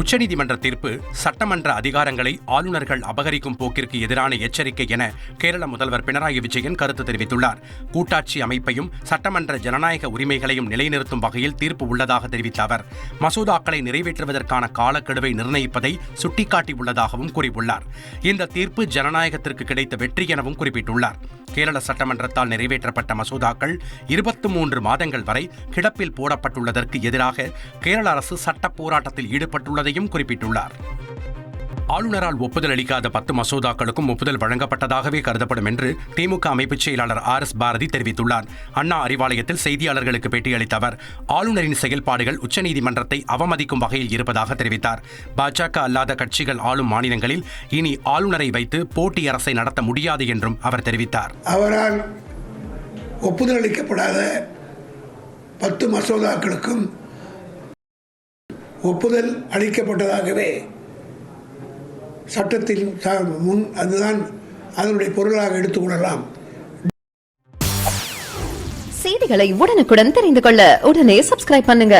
உச்சநீதிமன்ற தீர்ப்பு சட்டமன்ற அதிகாரங்களை ஆளுநர்கள் அபகரிக்கும் போக்கிற்கு எதிரான எச்சரிக்கை என கேரள முதல்வர் பினராயி விஜயன் கருத்து தெரிவித்துள்ளார். கூட்டாட்சி அமைப்பையும் சட்டமன்ற ஜனநாயக உரிமைகளையும் நிலைநிறுத்தும் வகையில் தீர்ப்பு உள்ளதாக தெரிவித்த அவர் மசோதாக்களை நிறைவேற்றுவதற்கான காலக்கெடுவை நிர்ணயிப்பதை சுட்டிக்காட்டியுள்ளதாகவும் கூறியுள்ளார். இந்த தீர்ப்பு ஜனநாயகத்திற்கு கிடைத்த வெற்றி எனவும் குறிப்பிட்டுள்ளார். கேரள சட்டமன்றத்தால் நிறைவேற்றப்பட்ட மசோதாக்கள் இருபத்தி மூன்று மாதங்கள் வரை கிடப்பில் போடப்பட்டுள்ளதற்கு எதிராக கேரள அரசு சட்ட போராட்டத்தில் ஈடுபட்டுள்ளதையும் குறிப்பிட்டுள்ளார். ஆளுநரால் ஒப்புதல் அளிக்காத பத்து மசோதாக்களுக்கும் ஒப்புதல் வழங்கப்பட்டதாகவே கருதப்படும் என்று திமுக அமைப்புச் செயலாளர் ஆர் எஸ் பாரதி தெரிவித்துள்ளார். அண்ணா அறிவாலயத்தில் செய்தியாளர்களுக்கு பேட்டியளித்த அவர் ஆளுநரின் செயல்பாடுகள் உச்சநீதிமன்றத்தை அவமதிக்கும் வகையில் இருப்பதாக தெரிவித்தார். பாஜக அல்லாத கட்சிகள் ஆளும் மாநிலங்களில் இனி ஆளுநரை வைத்து போட்டி அரசை நடத்த முடியாது என்றும் அவர் தெரிவித்தார். அவரால் ஒப்புதல் அளிக்கப்படாத பத்து மசோதாக்களுக்கும் ஒப்புதல் அளிக்கப்பட்டதாகவே சட்டத்தில் முன் அதுதான் அதனுடைய பொருளாக எடுத்துக்கொள்ளலாம் செய்திகளை உடனுக்குடன் தெரிந்து கொள்ள உடனே சப்ஸ்கிரைப் பண்ணுங்க.